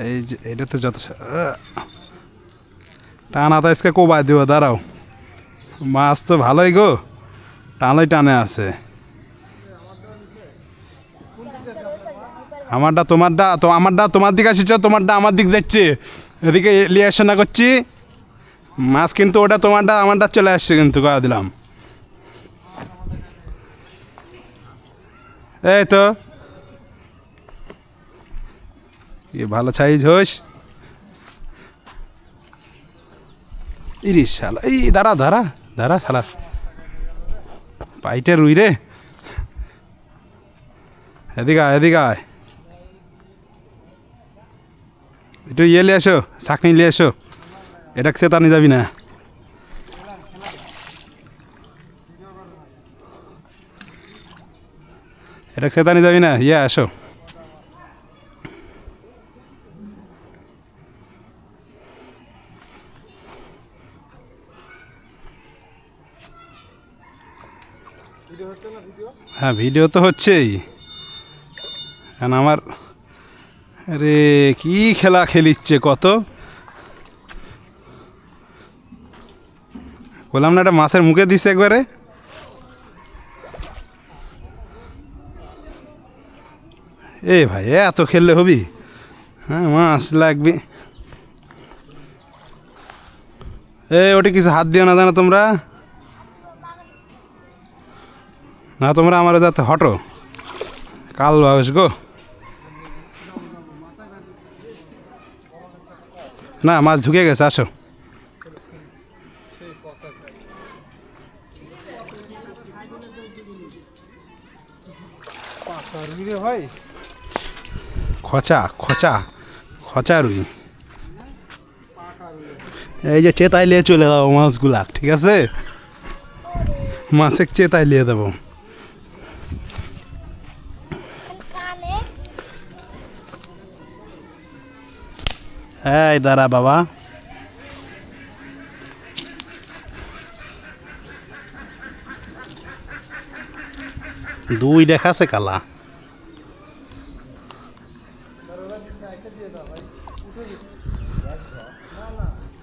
এই যে এটাতে আহ! টানা তো আজকে কোবাই দিব দাঁড়াও। মাছ তো ভালোই গো টানই টানে আছে। আমারটা তোমারটা, তো আমারটা তোমার দিকে আসিছ, তোমারটা আমার দিক যাচ্ছে। এদিকে লিয়ে আসে না করছি। মাছ কিন্তু ওটা তোমারটা, আমারটা চলে আসছে কিন্তু, কয়া দিলাম। এই তো এ ভালো সাইজ হোস। ইরিশ শালা, এই দাঁড়া দাঁড়া দাঁড়া শালা। পাইটে রুই রে। এদিকে আয় এদিকে আয়। একটু ইয়ে নিয়ে এসো চাকনি নিয়ে এসো। এটা খেতে নিয়ে যাবি না। এটা খেতে নিয়ে যাবি না ইয়ে আসো। হ্যাঁ ভিডিও তো হচ্ছেই। কারণ আমার, আরে, কি খেলা খেলিচ্ছে কত? বললাম না একটা মাছের মুখে দিছে একবারে। এ ভাই এত খেললে হবি? হ্যাঁ মাছ লাগবে। এ, ওটি কিছু হাত দিও না জানো তোমরা? না, তোমরা আমার যাতে হটো। কাল বাস গো। না, মাছ ঢুকে গেছে, আসো। খচা খচা খচা রুই। এই যে চেতাই নিয়ে চলে যাব মাছগুলা, ঠিক আছে? মাছের চেতাই নিয়ে দেবো এই দাঁড়া বাবা। দুই দেখাছে কালা।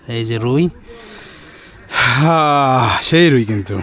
এই যে রুই। সেই রুই কিন্তু।